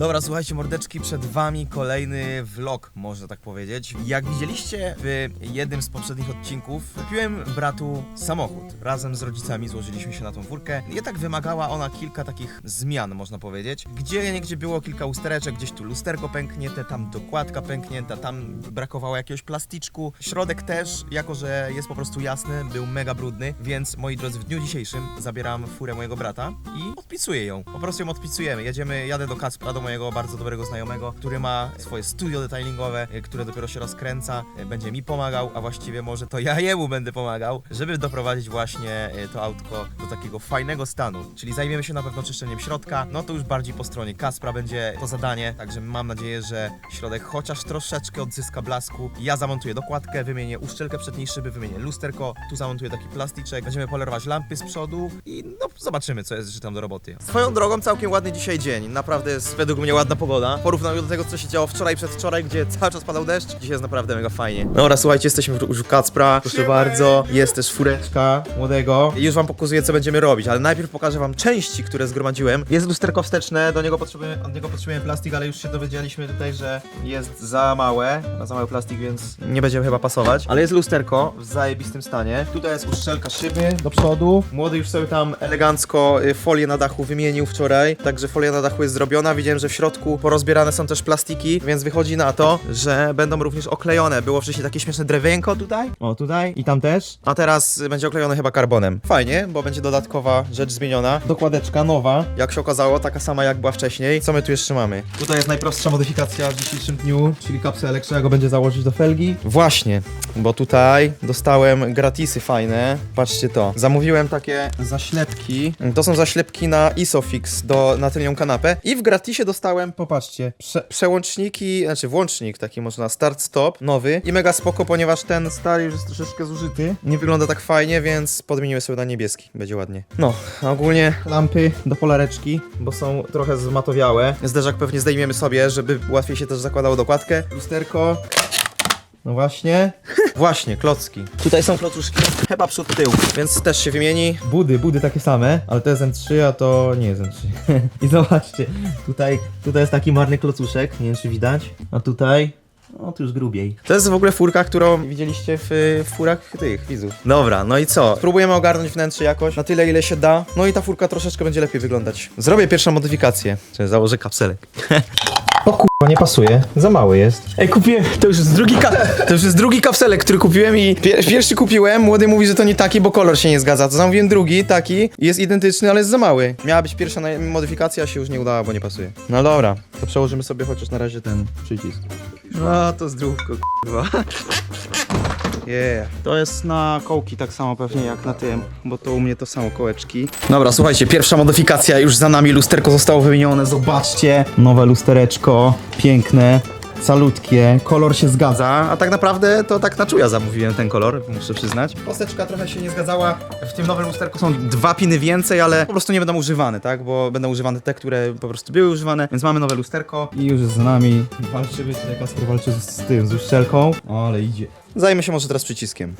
Dobra, słuchajcie, mordeczki, przed wami kolejny vlog, można tak powiedzieć. Jak widzieliście w jednym z poprzednich odcinków, kupiłem bratu samochód. Razem z rodzicami złożyliśmy się na tą furkę. Jednak wymagała ona kilka takich zmian, można powiedzieć. Gdzie niegdzie było kilka ustereczek, gdzieś tu lusterko pęknięte, tam dokładka pęknięta, tam brakowało jakiegoś plasticzku. Środek też, jako że jest po prostu jasny, był mega brudny, więc moi drodzy, w dniu dzisiejszym zabieram furę mojego brata i odpisuję ją. Po prostu ją odpisujemy. Jedziemy, jadę do Kacpra, do mojego bardzo dobrego znajomego, który ma swoje studio detailingowe, y, które dopiero się rozkręca. Y, Będzie mi pomagał, a właściwie może to ja jemu będę pomagał, żeby doprowadzić właśnie y, to autko do takiego fajnego stanu. Czyli zajmiemy się na pewno czyszczeniem środka, no to już bardziej po stronie Kaspra będzie to zadanie, także mam nadzieję, że środek chociaż troszeczkę odzyska blasku. Ja zamontuję dokładkę, wymienię uszczelkę przedniej szyby, wymienię lusterko, tu zamontuję taki plasticzek, będziemy polerować lampy z przodu i no zobaczymy, co jest że tam do roboty. Swoją drogą całkiem ładny dzisiaj dzień, naprawdę jest według mnie ładna pogoda. Porównaniu do tego, co się działo wczoraj, przedwczoraj, gdzie cały czas padał deszcz, dzisiaj jest naprawdę mega fajnie. Dobra, słuchajcie, jesteśmy już u Kacpra, proszę bardzo, jest też fureczka młodego. I już wam pokazuję, co będziemy robić, ale najpierw pokażę wam części, które zgromadziłem. Jest lusterko wsteczne, do niego potrzebujemy, od niego potrzebujemy plastik, ale już się dowiedzieliśmy tutaj, że jest za małe, na za mały plastik, więc nie będzie chyba pasować. Ale jest lusterko w zajebistym stanie. Tutaj jest uszczelka szyby do przodu. Młody już sobie tam elegancko y, folię na dachu wymienił wczoraj, także folia na dachu jest zrobiona. Widziałem, że w środku porozbierane są też plastiki, więc wychodzi na to, że będą również oklejone. Było wcześniej takie śmieszne drewienko tutaj, o tutaj i tam też, a teraz będzie oklejone chyba karbonem. Fajnie, bo będzie dodatkowa rzecz zmieniona. Dokładeczka nowa, jak się okazało, taka sama jak była wcześniej. Co my tu jeszcze mamy? Tutaj jest najprostsza modyfikacja w dzisiejszym dniu, czyli kapsę Elektra, go będzie założyć do felgi. Właśnie, bo tutaj dostałem gratisy fajne. Patrzcie to. Zamówiłem takie zaślepki. To są zaślepki na Isofix do, na tylnią kanapę. I w gratisie dostałem, popatrzcie, prze, przełączniki, znaczy włącznik taki można start-stop, nowy. I mega spoko, ponieważ ten stary już jest troszeczkę zużyty. Nie wygląda tak fajnie, więc podmieniłem sobie na niebieski. Będzie ładnie. No, a ogólnie lampy do polareczki, bo są trochę zmatowiałe. Zderzak pewnie zdejmiemy sobie, żeby łatwiej się też zakładało dokładkę. Lusterko. No właśnie. Właśnie, klocki. Tutaj są klocuszki, chyba przód tył, więc też się wymieni. Budy, budy takie same, ale to jest M3, a to nie jest M3. I zobaczcie, tutaj, tutaj jest taki marny klocuszek, nie wiem czy widać, a tutaj o, tu już grubiej. To jest w ogóle furka, którą widzieliście w, w furach tych widzów. Dobra, no i co? Spróbujemy ogarnąć wnętrze jakoś, na tyle ile się da. No i ta furka troszeczkę będzie lepiej wyglądać. Zrobię pierwszą modyfikację. Czyli założę kapselek. O kurwa, nie pasuje. Za mały jest. Ej, kupiłem, to już jest drugi ka- to już jest drugi kapselek, który kupiłem i pier- pierwszy kupiłem, młody mówi, że to nie taki, bo kolor się nie zgadza. To zamówiłem drugi, taki, jest identyczny, ale jest za mały. Miała być pierwsza naj- modyfikacja, a się już nie udała, bo nie pasuje. No dobra, to przełożymy sobie chociaż na razie ten przycisk. No, to zdrówko, kurwa. Yeah. To jest na kołki tak samo pewnie jak na tym, bo to u mnie to samo kołeczki. Dobra, słuchajcie, pierwsza modyfikacja już za nami, lusterko zostało wymienione, zobaczcie. Nowe lustereczko, piękne. Salutkie, kolor się zgadza, a tak naprawdę to tak na czuja zamówiłem ten kolor, muszę przyznać. Kosteczka trochę się nie zgadzała, w tym nowym lusterku są dwa piny więcej, ale po prostu nie będą używane, tak, bo będą używane te, które po prostu były używane, więc mamy nowe lusterko i już jest z nami. Walczymy, tutaj Kasper walczy z, z tym, z uszczelką, ale idzie. Zajmę się może teraz przyciskiem.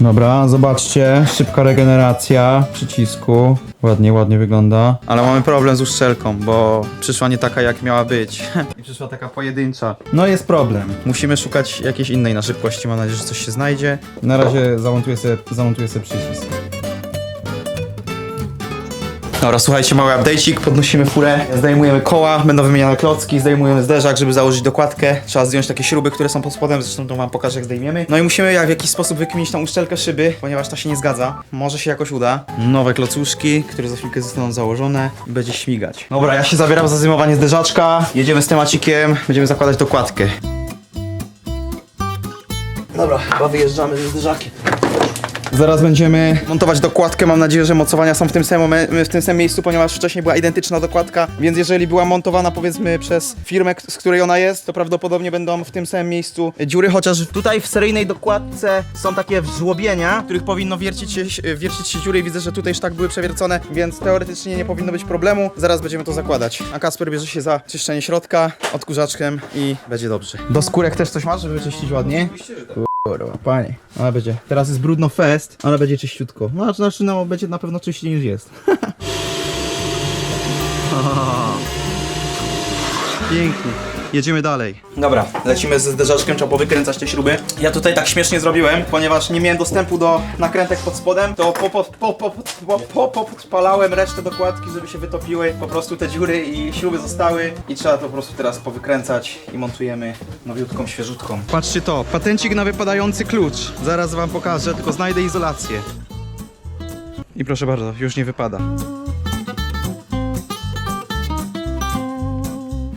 Dobra, zobaczcie, szybka regeneracja przycisku. Ładnie, ładnie wygląda. Ale mamy problem z uszczelką, bo przyszła nie taka jak miała być. I przyszła taka pojedyncza. No jest problem. Musimy szukać jakiejś innej na szybkości. Mam nadzieję, że coś się znajdzie. Na razie zamontuję sobie, zamontuję sobie przycisk. Dobra, słuchajcie, mały update'ik, podnosimy furę, zdejmujemy koła, będą wymieniane klocki, zdejmujemy zderzak, żeby założyć dokładkę. Trzeba zdjąć takie śruby, które są pod spodem, zresztą to wam pokażę jak zdejmiemy. No i musimy jak w jakiś sposób wykminić tą uszczelkę szyby, ponieważ ta się nie zgadza. Może się jakoś uda. Nowe klocuszki, które za chwilkę zostaną założone i będzie śmigać. Dobra, ja się zabieram za zdejmowanie zderzaczka, jedziemy z temacikiem, będziemy zakładać dokładkę. Dobra, chyba wyjeżdżamy ze zderzakiem. Zaraz będziemy montować dokładkę. Mam nadzieję, że mocowania są w tym, samym, w tym samym miejscu, ponieważ wcześniej była identyczna dokładka, więc jeżeli była montowana powiedzmy przez firmę, z której ona jest, to prawdopodobnie będą w tym samym miejscu dziury, chociaż tutaj w seryjnej dokładce są takie żłobienia, w których powinno wiercić się, wiercić się dziury widzę, że tutaj sztak były przewiercone, więc teoretycznie nie powinno być problemu. Zaraz będziemy to zakładać. A Kasper bierze się za czyszczenie środka odkurzaczkiem i będzie dobrze. Do skórek też coś masz, żeby czyścić ładnie? Kurwa, panie, ale będzie. Teraz jest brudno fest, ale będzie czyściutko. No, znaczy, no, będzie na pewno czyściej niż jest. Pięknie. Jedziemy dalej. Dobra, lecimy ze zderzaczkiem, trzeba powykręcać te śruby. Ja tutaj tak śmiesznie zrobiłem, ponieważ nie miałem dostępu do nakrętek pod spodem, to po, po, po, po, po, po, po, podpalałem resztę dokładki, żeby się wytopiły po prostu te dziury i śruby zostały i trzeba to po prostu teraz powykręcać i montujemy nowiutką, świeżutką. Patrzcie to, patencik na wypadający klucz. Zaraz wam pokażę, tylko znajdę izolację. I proszę bardzo, już nie wypada.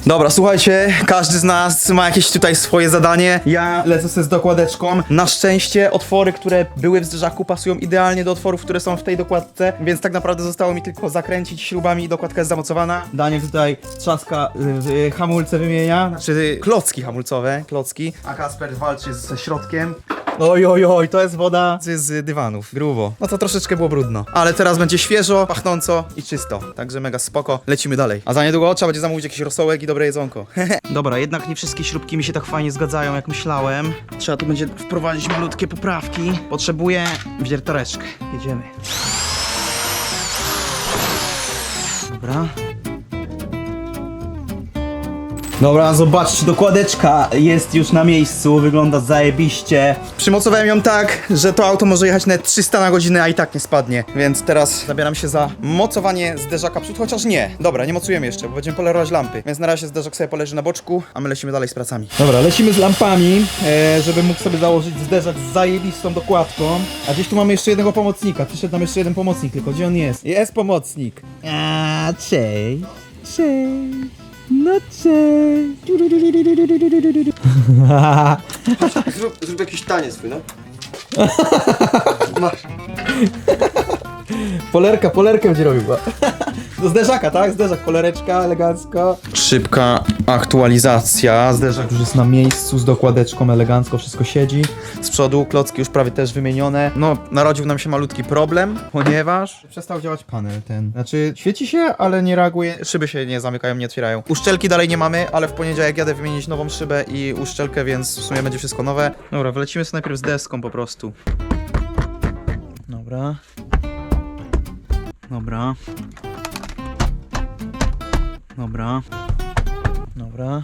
Dobra, słuchajcie, każdy z nas ma jakieś tutaj swoje zadanie. Ja lecę sobie z dokładeczką. Na szczęście otwory, które były w zderzaku pasują idealnie do otworów, które są w tej dokładce, więc tak naprawdę zostało mi tylko zakręcić śrubami i dokładka jest zamocowana. Daniel tutaj trzaska y, y, hamulce wymienia, znaczy klocki hamulcowe, klocki, a Kasper walczy ze środkiem. Oj, oj, oj, to jest woda z, z dywanów, grubo. No to troszeczkę było brudno. Ale teraz będzie świeżo, pachnąco i czysto. Także mega spoko. Lecimy dalej. A za niedługo trzeba będzie zamówić jakiś rosołek i dobre jedzonko. Dobra, jednak nie wszystkie śrubki mi się tak fajnie zgadzają, jak myślałem. Trzeba tu będzie wprowadzić malutkie poprawki. Potrzebuję wiertareczkę. Jedziemy. Dobra. Dobra, zobaczcie, dokładeczka jest już na miejscu, wygląda zajebiście. Przymocowałem ją tak, że to auto może jechać nawet 300 na godzinę, a i tak nie spadnie. Więc teraz zabieram się za mocowanie zderzaka przód, chociaż nie. Dobra, nie mocujemy jeszcze, bo będziemy polerować lampy. Więc na razie zderzak sobie poleży na boczku, a my lecimy dalej z pracami. Dobra, lecimy z lampami, e, żeby mógł sobie założyć zderzak z zajebistą dokładką. A gdzieś tu mamy jeszcze jednego pomocnika. Przyszedł nam jeszcze jeden pomocnik, tylko gdzie on jest? Jest pomocnik. A, cześć. Cześć. No cześć. Zrób, zrób jakiś taniec swój, no. Masz. Polerka, polerkę będzie robił. Do zderzaka, tak? Zderzak, polereczka, elegancko. Szybka aktualizacja. Zderzak już jest na miejscu z dokładeczką, elegancko wszystko siedzi. Z przodu klocki już prawie też wymienione. No, narodził nam się malutki problem, ponieważ przestał działać panel ten. Znaczy, świeci się, ale nie reaguje. Szyby się nie zamykają, nie otwierają. Uszczelki dalej nie mamy, ale w poniedziałek jadę wymienić nową szybę i uszczelkę, więc w sumie będzie wszystko nowe. Dobra, wylecimy sobie najpierw z deską po prostu. Dobra. Dobra. Dobra. Dobra.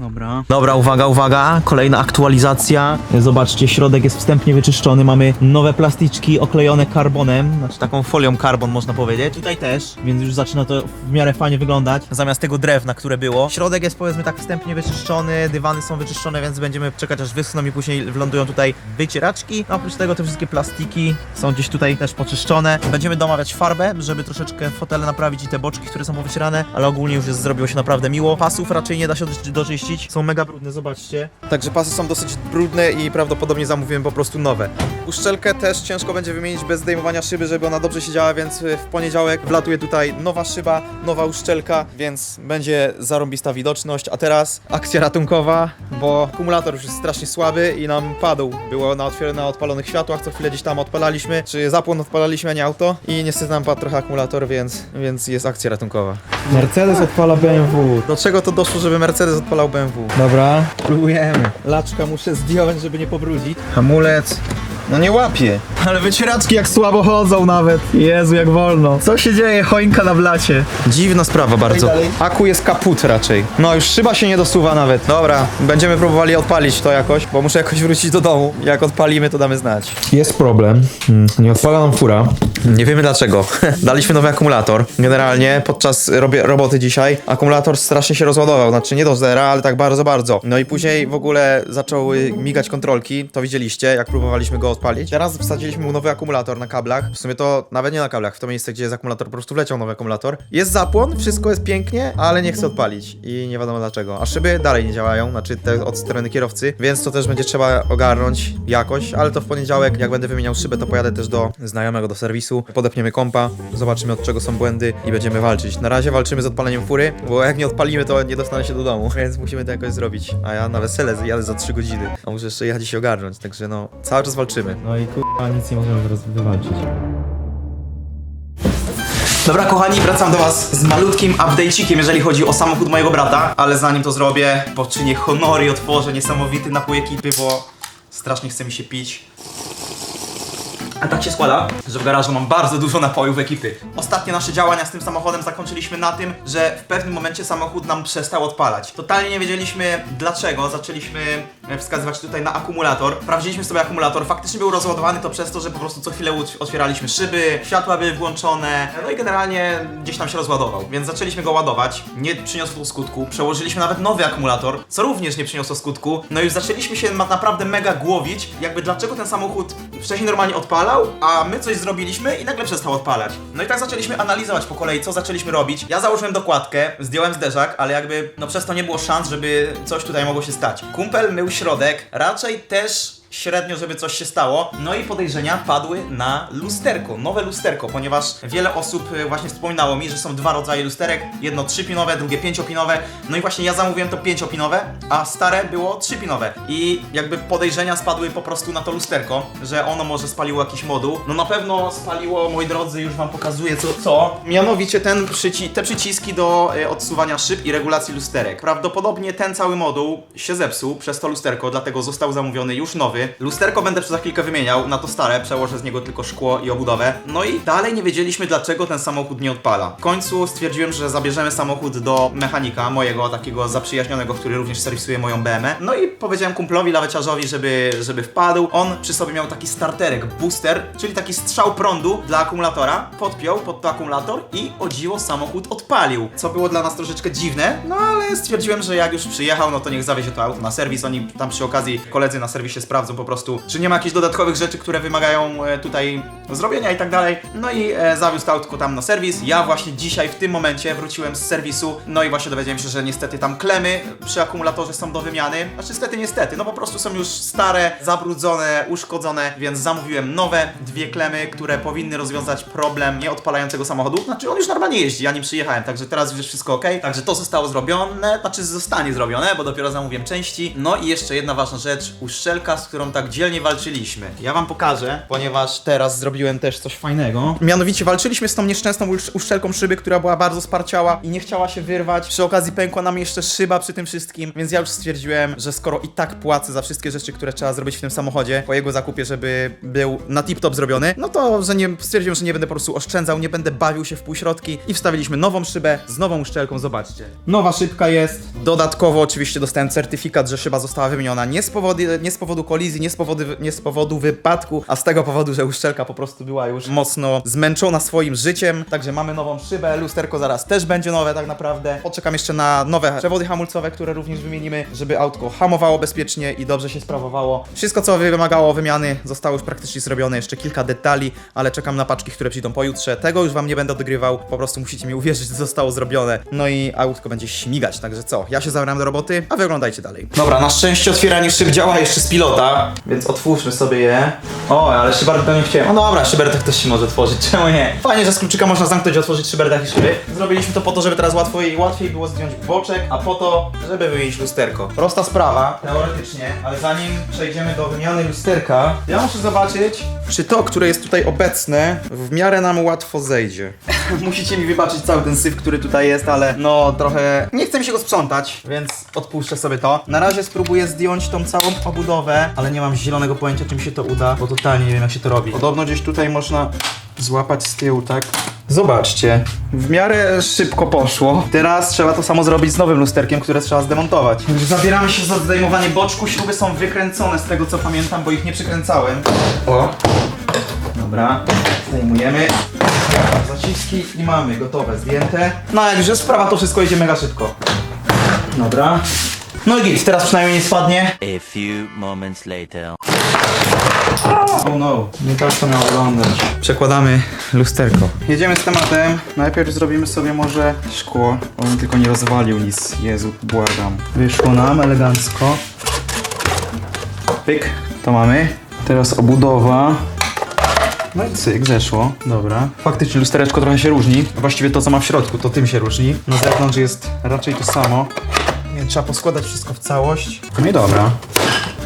Dobra. Dobra, uwaga, uwaga. Kolejna aktualizacja. Zobaczcie, środek jest wstępnie wyczyszczony. Mamy nowe plasticzki oklejone karbonem, znaczy taką folią karbon można powiedzieć. Tutaj też, więc już zaczyna to w miarę fajnie wyglądać. Zamiast tego drewna, które było. Środek jest powiedzmy tak wstępnie wyczyszczony, dywany są wyczyszczone, więc będziemy czekać aż wyschną i później wlądują tutaj wycieraczki. No, oprócz tego te wszystkie plastiki są gdzieś tutaj też poczyszczone. Będziemy domawiać farbę, żeby troszeczkę fotele naprawić i te boczki, które są powycierane, ale ogólnie już jest, zrobiło się naprawdę miło. Pasów raczej nie da się do- są mega brudne, zobaczcie. Także pasy są dosyć brudne i prawdopodobnie zamówiłem po prostu nowe. Uszczelkę też ciężko będzie wymienić bez zdejmowania szyby, żeby ona dobrze siedziała, więc y, w poniedziałek wlatuje tutaj nowa szyba, nowa uszczelka, więc będzie zarąbista widoczność. A teraz akcja ratunkowa, bo akumulator już jest strasznie słaby i nam padł. Było na, na odpalonych światłach, co chwilę gdzieś tam odpalaliśmy, czy zapłon odpalaliśmy, a nie auto. I niestety nam padł trochę akumulator, więc, więc jest akcja ratunkowa. Mercedes odpala BMW. Do czego to doszło, żeby Mercedes odpalał BMW? Dobra, próbujemy. Laczka muszę zdjąć, żeby nie pobrudzić. Hamulec. No nie łapie. Ale wycieraczki jak słabo chodzą nawet. Jezu, jak wolno. Co się dzieje? Choinka na blacie. Dziwna sprawa bardzo. dalej. Aku jest kaput raczej. No już szyba się nie dosuwa nawet. Dobra, będziemy próbowali odpalić to jakoś, bo muszę jakoś wrócić do domu. Jak odpalimy, to damy znać. Jest problem. Hmm, Nie odpala nam fura. Nie wiemy dlaczego. Daliśmy nowy akumulator. Generalnie podczas robie, roboty dzisiaj akumulator strasznie się rozładował. Znaczy nie do zera, ale tak bardzo, bardzo. No i później w ogóle zaczęły migać kontrolki. To widzieliście, jak próbowaliśmy go odpalić. Teraz wsadziliśmy mu nowy akumulator na kablach. W sumie to nawet nie na kablach, w to miejsce, gdzie jest akumulator, po prostu wleciał nowy akumulator. Jest zapłon, wszystko jest pięknie, ale nie chce odpalić. I nie wiadomo dlaczego. A szyby dalej nie działają, znaczy te od strony kierowcy, więc to też będzie trzeba ogarnąć jakoś, ale to w poniedziałek, jak będę wymieniał szybę, to pojadę też do znajomego do serwisu, podepniemy kompa, zobaczymy od czego są błędy i będziemy walczyć. Na razie walczymy z odpaleniem fury, bo jak nie odpalimy, to nie dostanę się do domu, więc musimy to jakoś zrobić. A ja na wesele jadę za 3 godziny, a muszę jeszcze jechać i się ogarnąć, także no, cały czas walczymy. No i kurwa nic nie możemy teraz wywalczyć. Dobra kochani, wracam do was z malutkim update'ikiem, jeżeli chodzi o samochód mojego brata, ale zanim to zrobię, poczynię honory i otworzę niesamowity napój ekipy, bo strasznie chce mi się pić. A tak się składa, że w garażu mam bardzo dużo napojów ekipy. Ostatnie nasze działania z tym samochodem zakończyliśmy na tym, że w pewnym momencie samochód nam przestał odpalać. Totalnie nie wiedzieliśmy dlaczego, zaczęliśmy e, wskazywać tutaj na akumulator. Sprawdziliśmy sobie akumulator, faktycznie był rozładowany to przez to, że po prostu co chwilę otwieraliśmy szyby, światła były włączone, no i generalnie gdzieś tam się rozładował. Więc zaczęliśmy go ładować, nie przyniosło to skutku, przełożyliśmy nawet nowy akumulator, co również nie przyniosło skutku. No i zaczęliśmy się naprawdę mega głowić, jakby dlaczego ten samochód wcześniej normalnie odpalał, a my coś zrobiliśmy i nagle przestał odpalać. No i tak zaczęliśmy analizować po kolei, co zaczęliśmy robić. Ja założyłem dokładkę, zdjąłem zderzak, ale jakby no przez to nie było szans, żeby coś tutaj mogło się stać. Kumpel mył środek, raczej też średnio, żeby coś się stało. No i podejrzenia padły na lusterko, nowe lusterko, ponieważ wiele osób y, właśnie wspominało mi, że są dwa rodzaje lusterek, jedno trzypinowe, drugie pięciopinowe. No i właśnie ja zamówiłem to pięciopinowe, a stare było trzypinowe. I jakby podejrzenia spadły po prostu na to lusterko, że ono może spaliło jakiś moduł. No na pewno spaliło, moi drodzy, już wam pokazuję co. co? Mianowicie ten przyci te przyciski do y, odsuwania szyb i regulacji lusterek. Prawdopodobnie ten cały moduł się zepsuł przez to lusterko, dlatego został zamówiony już nowy. Lusterko będę za chwilkę wymieniał, na to stare przełożę z niego tylko szkło i obudowę. No i dalej nie wiedzieliśmy dlaczego ten samochód nie odpala. W końcu stwierdziłem, że zabierzemy samochód do mechanika, mojego takiego zaprzyjaźnionego, który również serwisuje moją BMW. No i powiedziałem kumplowi laweciarzowi, żeby, żeby wpadł. On przy sobie miał taki starterek, booster, czyli taki strzał prądu dla akumulatora. Podpiął pod to akumulator i o dziwo samochód odpalił. Co było dla nas troszeczkę dziwne, no ale stwierdziłem, że jak już przyjechał, no to niech zawiezie to auto na serwis. Oni tam przy okazji, koledzy na serwisie sprawdzą po prostu, czy nie ma jakichś dodatkowych rzeczy, które wymagają e, tutaj zrobienia i tak dalej. No i e, zawiózł autko tam na serwis. Ja właśnie dzisiaj w tym momencie wróciłem z serwisu, no i właśnie dowiedziałem się, że niestety tam klemy przy akumulatorze są do wymiany. Znaczy niestety, niestety, no po prostu są już stare, zabrudzone, uszkodzone, więc zamówiłem nowe dwie klemy, które powinny rozwiązać problem nieodpalającego samochodu. Znaczy on już normalnie jeździ, ja nim przyjechałem, także teraz już wszystko ok. Także to zostało zrobione, znaczy zostanie zrobione, bo dopiero zamówiłem części. No i jeszcze jedna ważna rzecz, uszczelka, z którą tak dzielnie walczyliśmy. Ja wam pokażę, ponieważ teraz zrobiłem też coś fajnego. Mianowicie walczyliśmy z tą nieszczęsną usz- uszczelką szyby, która była bardzo sparciała i nie chciała się wyrwać. Przy okazji pękła nam jeszcze szyba przy tym wszystkim, więc ja już stwierdziłem, że skoro i tak płacę za wszystkie rzeczy, które trzeba zrobić w tym samochodzie, po jego zakupie, żeby był na tip-top zrobiony, no to, że nie, stwierdziłem, że nie będę po prostu oszczędzał, nie będę bawił się w półśrodki i wstawiliśmy nową szybę z nową uszczelką, zobaczcie. Nowa szybka jest. Dodatkowo oczywiście dostałem certyfikat, że szyba została wymieniona nie z powodu, nie z powodu kolizji, nie z powodu, nie z powodu wypadku, a z tego powodu, że uszczelka po prostu była już mocno zmęczona swoim życiem. Także mamy nową szybę, lusterko zaraz też będzie nowe tak naprawdę. Poczekam jeszcze na nowe przewody hamulcowe, które również wymienimy, żeby autko hamowało bezpiecznie i dobrze się sprawowało. Wszystko, co wymagało wymiany, zostało już praktycznie zrobione. Jeszcze kilka detali, ale czekam na paczki, które przyjdą pojutrze. Tego już wam nie będę dogrywał, po prostu musicie mi uwierzyć, że zostało zrobione. No i autko będzie śmigać, także co? Ja się zabieram do roboty, a wy oglądajcie dalej. Dobra, na szczęście otwieranie szyb działa jeszcze z pilota, więc otwórzmy sobie je. O, ale szyber to nie chciałem. No dobra, szyberdach też się może otworzyć, czemu nie? Fajnie, że z kluczyka można zamknąć i otworzyć szyberdach i szyby. Zrobiliśmy to po to, żeby teraz łatwiej, łatwiej było zdjąć boczek, a po to, żeby wymienić lusterko. Prosta sprawa, teoretycznie, ale zanim przejdziemy do wymiany lusterka, ja muszę zobaczyć, czy to, które jest tutaj obecne, w miarę nam łatwo zejdzie. Musicie mi wybaczyć cały ten syf, który tutaj jest, ale no trochę nie chce mi się go sprzątać, więc odpuszczę sobie to. Na razie spróbuję zdjąć tą całą obudowę, ale nie mam zielonego pojęcia, czy mi się to uda, bo totalnie nie wiem, jak się to robi. Podobno gdzieś tutaj można złapać z tyłu, tak? Zobaczcie, w miarę szybko poszło. Teraz trzeba to samo zrobić z nowym lusterkiem, które trzeba zdemontować. Także zabieramy się za zdejmowanie boczku. Śruby są wykręcone z tego co pamiętam, bo ich nie przykręcałem. O, Dobra, zdejmujemy zaciski i mamy gotowe, zdjęte. No jak już jest sprawa, to wszystko idzie mega szybko. Dobra. No i git, teraz przynajmniej nie spadnie. A few moments later. Oh no, nie tak to miało wyglądać. Przekładamy lusterko. Jedziemy z tematem. Najpierw zrobimy sobie może szkło. On tylko nie rozwalił nic. Jezu, błagam. Wyszło nam elegancko. Pyk, to mamy. Teraz obudowa. No i cyk, zeszło. Dobra. Faktycznie lustereczko trochę się różni. Właściwie to, co ma w środku, to tym się różni. Na zewnątrz jest raczej to samo. Trzeba poskładać wszystko w całość. No i dobra.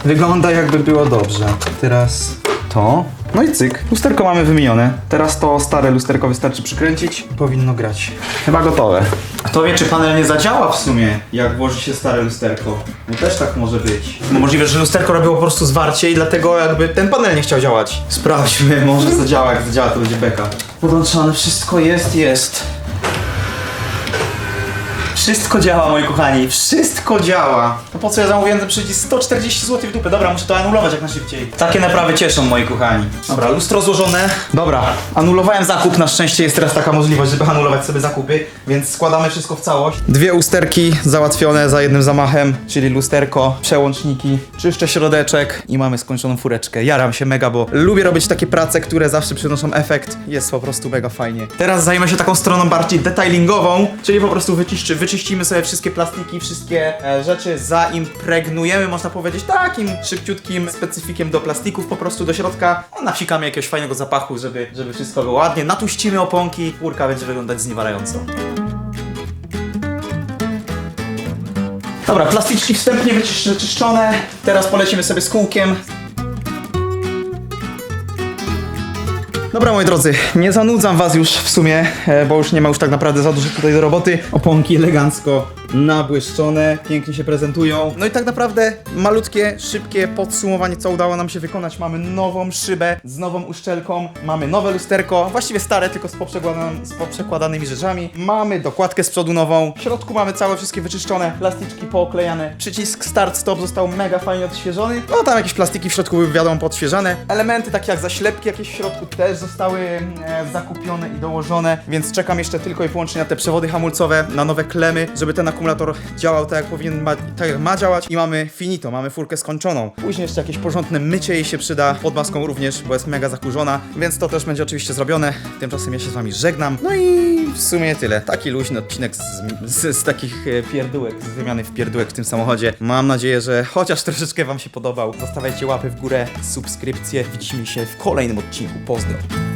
Wygląda jakby było dobrze. Teraz to. No i cyk, lusterko mamy wymienione. Teraz to stare lusterko wystarczy przykręcić. Powinno grać. Chyba gotowe. Kto wie, czy panel nie zadziała w sumie, jak włoży się stare lusterko. No też tak może być. No możliwe, że lusterko robiło po prostu zwarcie i dlatego jakby ten panel nie chciał działać. Sprawdźmy, może zadziała. Jak zadziała, to będzie beka. Podłączone, wszystko jest, jest. Wszystko działa, moi kochani, wszystko działa. To po co ja zamówiłem ten przycisk 140 zł w dupę? Dobra, muszę to anulować jak najszybciej. Takie naprawy cieszą, moi kochani. Dobra, lustro złożone. Dobra, anulowałem zakup, na szczęście jest teraz taka możliwość, żeby anulować sobie zakupy, więc składamy wszystko w całość. Dwie usterki załatwione za jednym zamachem, czyli lusterko, przełączniki, czyszczę środeczek i mamy skończoną fureczkę. Jaram się mega, bo lubię robić takie prace, które zawsze przynoszą efekt. Jest po prostu mega fajnie. Teraz zajmę się taką stroną bardziej detailingową, czyli po prostu wyciszczy, wyczyścimy sobie wszystkie plastiki, wszystkie e, rzeczy, zaimpregnujemy, można powiedzieć, takim szybciutkim specyfikiem do plastików po prostu do środka, a nawsikamy jakiegoś fajnego zapachu, żeby, żeby wszystko było ładnie, natuścimy oponki, furka będzie wyglądać zniewalająco. Dobra, plastyczki wstępnie wyczysz- wyczyszczone. Teraz polecimy sobie z kółkiem. Dobra, moi drodzy, nie zanudzam was już w sumie, e, bo już nie ma już tak naprawdę za dużo tutaj do roboty. Oponki elegancko nabłyszczone, pięknie się prezentują. No i tak naprawdę malutkie, szybkie podsumowanie, co udało nam się wykonać. Mamy nową szybę z nową uszczelką, mamy nowe lusterko, właściwie stare, tylko z, poprzekładan- z poprzekładanymi rzeczami. Mamy dokładkę z przodu nową, w środku mamy całe wszystkie wyczyszczone, plasticzki pooklejane. Przycisk start-stop został mega fajnie odświeżony. No tam jakieś plastiki w środku były wiadomo podświeżane. Elementy takie jak zaślepki jakieś w środku też zostały e, zakupione i dołożone, więc czekam jeszcze tylko i wyłącznie na te przewody hamulcowe, na nowe klemy, żeby ten akumulator działał tak jak powinien, ma, tak jak ma działać i mamy finito, mamy furkę skończoną. Później jeszcze jakieś porządne mycie jej się przyda, pod maską również, bo jest mega zakurzona, więc to też będzie oczywiście zrobione. Tymczasem ja się z wami żegnam. No i w sumie tyle. Taki luźny odcinek z, z, z takich e, pierdółek, z wymiany w pierdółek w tym samochodzie. Mam nadzieję, że chociaż troszeczkę wam się podobał. Zostawiajcie łapy w górę, subskrypcje. Widzimy się w kolejnym odcinku. Pozdro.